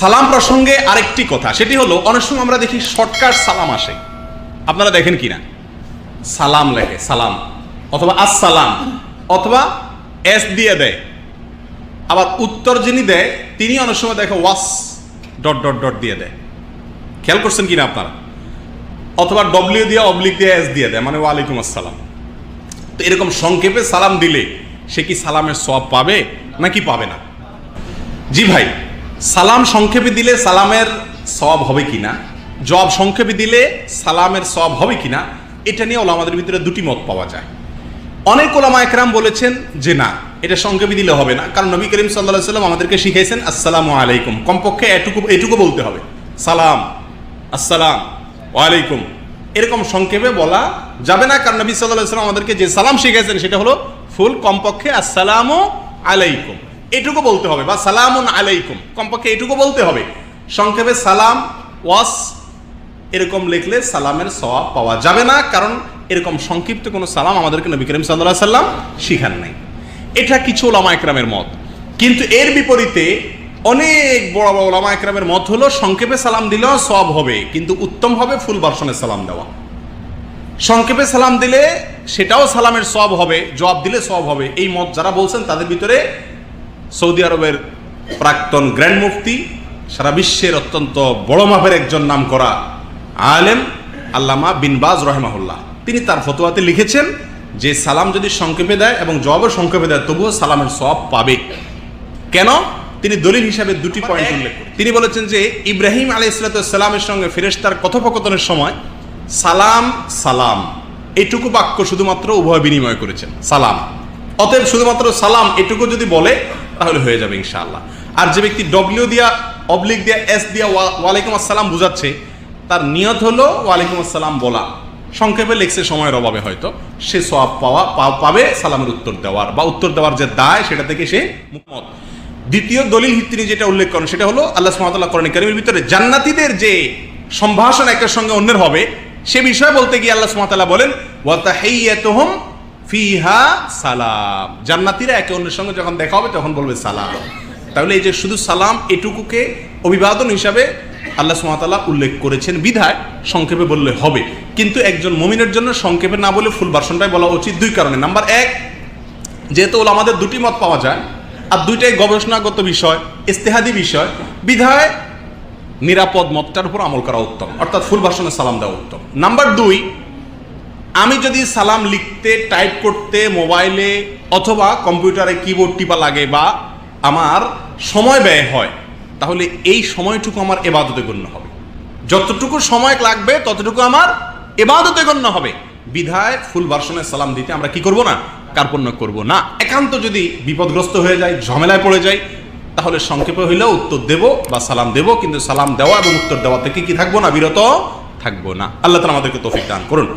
সালাম প্রসঙ্গে আরেকটি কথা, সেটি হলো, অনেক সময় আমরা দেখি শর্টকাট সালাম আসে। আপনারা দেখেন কিনা? সালাম লেখে, সালাম। অথবা আসসালাম, অথবা এস দিয়ে দেয়। আবার উত্তর যিনি দেয় তিনি অনেক সময় দেখে ওয়াস, ডট ডট ডট দিয়ে দেয়। খেয়াল করছেন কিনা আপনারা? অথবা ডব্লিউ দিয়ে অবলিক দিয়ে এস দিয়ে দেয় মানে ওয়ালাইকুম আসসালাম। তো এরকম সংক্ষেপে সালাম দিলে, সে কি সালামের সব পাবে নাকি পাবে না? জি ভাই সালাম সংক্ষেপে দিলে সালামের সব হবে কিনা? জব সংক্ষেপে দিলে সালামের সব হবে কিনা? এটা নিয়ে ওলামাদের ভিতরে দুটি মত পাওয়া যায়। অনেক ওলামা একরাম বলেছেন যে না, এটা সংক্ষেপে দিলে হবে না। কারণ নবী করিম সাল্লাহ সাল্লাম আমাদেরকে শিখিয়েছেন, আসসালামু আলাইকুম। কমপক্ষে এটুকু এটুকু বলতে হবে। সালাম, আসসালাম, ওয়ালাইকুম। এরকম সংক্ষেপে বলা যাবে না। কারণ নবী সাল্লাহ সাল্লাম আমাদেরকে যে সালাম শিখিয়েছেন, সেটা হলো, ফুল কমপক্ষে আসসালামু আলাইকুম। এটুকু বলতে হবে, বা সালামুন আলাইকুম, কমপক্ষে এটুকু বলতে হবে। সংক্ষেপে সালাম, ওয়াস, এরকম লিখলে সালামের সওয়াব পাওয়া যাবে না, কারণ এরকম সংক্ষিপ্ত কোনো সালাম আমাদেরকে নবী করিম সাল্লাহ সাল্লাম শিখান নাই। এটা কিছু ওলামা একরামের মত। কিন্তু এর বিপরীতে অনেক বড় বড় ওলামা একরামের মত হলো, সংক্ষেপে সালাম দিলেও সব হবে, কিন্তু উত্তম হবে ফুল ভার্সনে সালাম দেওয়া। সংক্ষেপে সালাম দিলে সেটাও সালামের সব হবে, জবাব দিলে সব হবে। এই মত যারা বলছেন তাদের ভিতরে সৌদি আরবের প্রাক্তন গ্র্যান্ড মুফতি সারা বিশ্বের অত্যন্ত বড় মাপের একজন নাম করা আলেম আল্লামা বিন বাজ রহমাহুল্লাহ। তিনি তার ফতোয়াতে লিখেছেন যে সালাম যদি সংক্ষেপে দেয় এবং জবাবও সংক্ষেপে দেয় তবুও সালামের সব পাবে। কেন? তিনি দলিল হিসাবে দুটি পয়েন্ট উল্লেখ করেন তিনি বলেছেন যে ইব্রাহিম আলী ইসলাতামের সঙ্গে ফেরেশতার কথোপকথনের সময় সালাম সালাম এইটুকু বাক্য শুধুমাত্র উভয় বিনিময় করেছেন সালাম। অতএব শুধুমাত্র সালাম এটুকু যদি বলে তাহলে হয়ে যাবে ইনশাআল্লাহ। আর যে ব্যক্তি ডব্লিউ দিয়া অবলিক দিয়া এস দিয়া ওয়ালাইকুম আসসালাম বুঝাচ্ছে, তার নিয়ত হলো ওয়ালাইকুম আসসালাম বলা। সংক্ষেপে লেখছে সময়ের অভাবে হয়তো। সে সব পাওয়া পাবে সালামের উত্তর দেওয়ার, বা উত্তর দেওয়ার যে দায়, সেটা থেকে সে মুক্ত দ্বিতীয় দলিল তিনি যেটা উল্লেখ করেন, সেটা হলো আল্লাহ সুবহানাহু করেন কারিমের ভিতরে জান্নাতিদের যে সম্ভাষণ একের সঙ্গে অন্যের হবে, সে বিষয়ে বলতে গিয়ে আল্লাহ সুবহানাহু বলেন, ওয়া তাহিয়াতুহুম ফিহা সালাম। জান্নাতীরা একে অন্যের সঙ্গে যখন দেখা হবে, তখন বলবে সালাম। তাহলে এই যে শুধু সালাম এটুকুকে অভিবাদন হিসাবে আল্লাহ সুমাতাল্লাহ উল্লেখ করেছেন, বিধায় সংক্ষেপে বললে হবে। কিন্তু একজন মমিনের জন্য সংক্ষেপে না বলে ফুল ভার্সনটাই বলা উচিত দুই কারণে। নাম্বার এক, যেহেতু ওলা আমাদের দুটি মত পাওয়া যায়, আর দুইটাই গবেষণাগত বিষয়, ইস্তেহাদি বিষয়, বিধায় নিরাপদ মতটার উপর আমল করা উত্তম। অর্থাৎ ফুল ভার্সনে সালাম দেওয়া উত্তম। নাম্বার দুই আমি যদি সালাম লিখতে, টাইপ করতে মোবাইলে অথবা কম্পিউটারে কিবোর্ড টিপা লাগে বা আমার সময় ব্যয় হয়, তাহলে এই সময়টুকু আমার এবাদতে গণ্য হবে। যতটুকু সময় লাগবে, ততটুকু আমার এবাদতে গণ্য হবে। বিধায় ফুল ভার্সনে সালাম দিতে আমরা কি করব না? কার্পণ্য করব না। একান্ত যদি বিপদগ্রস্ত হয়ে যায় ঝামেলায় পড়ে যায় তাহলে সংক্ষেপে হইলেও উত্তর দেব বা সালাম দেব, কিন্তু সালাম দেওয়া এবং উত্তর দেওয়া থেকে কি থাকব না? বিরত থাকব না। আল্লাহ তালা আমাদেরকে তৌফিক দান করুন।